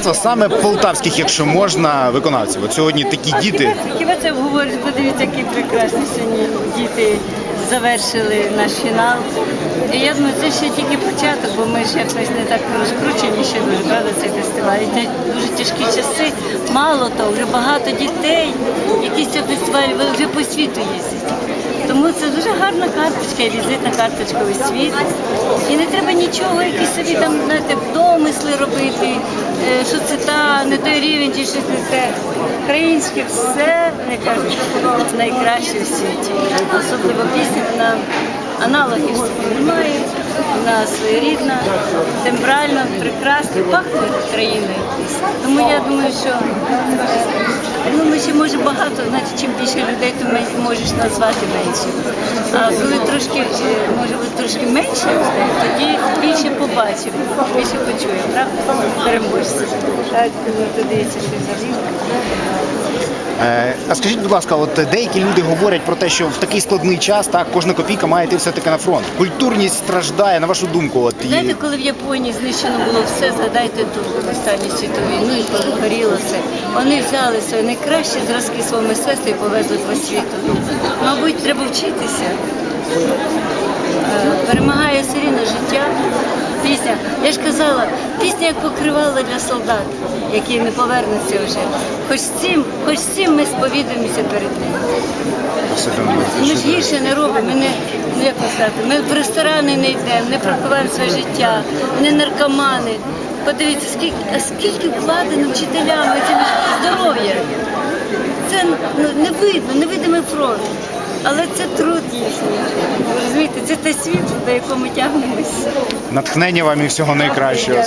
Саме полтавських, якщо можна, виконавців. От сьогодні такі діти. Хіба це обговорюють? Подивіться, які прекрасні сьогодні діти завершили наш фінал. І я думаю, це ще тільки початок, бо ми ще якось не так розкручені, ще дуже правда цей фестиваль. І це дуже тяжкі часи. Мало того, вже багато дітей, які цього фестивалю вже по світу їздять. Тому це дуже гарна карточка, візитна карточка у світ. І не нічого, якісь собі там знаєте, домисли робити, е, що це та не той рівень, чи щось не те. Українське все, не кажуть, найкраще в світі. Особливо пісня, вона аналогів немає, вона своєрідна, тембрально, прекрасно, пахне країною. Тому я думаю, що Ну, ми може багато, значить, чим більше людей, то можеш назвати менше. А коли трошки, може бути трошки менше тоді більше побачимо, більше почуємо, правда? Переможці. Так, ну, то дивіться, що. Е, А скажіть, будь ласка, от деякі люди говорять про те, що в такий складний час так кожна копійка має йти все-таки на фронт. Культурність страждає, на вашу думку. От Знаєте, коли в Японії знищено було все, згадайте ту останню світову війну і коли горіло все. Вони взяли свої найкращі зразки свого мистецтва і повезли по світу. Мабуть, треба вчитися. Е, Перемагає все. Пісня. Я ж казала, пісня як покривала для солдат, які не повернуться вже. Хоч цим, хоч цим ми сповідуємося перед ним. Ми ж гірше не робимо, ми не, ну як сказати, ми в ресторани не йдемо, не пропиваємо своє життя, не наркомани. Подивіться, скільки, а скільки вкладено вчителями цим здоров'я. Це ну, не видно, невидимий фронт. Але це труд їхній. Розумієте, це те світло, до якого ми тягнемося. Натхнення вам і всього найкращого.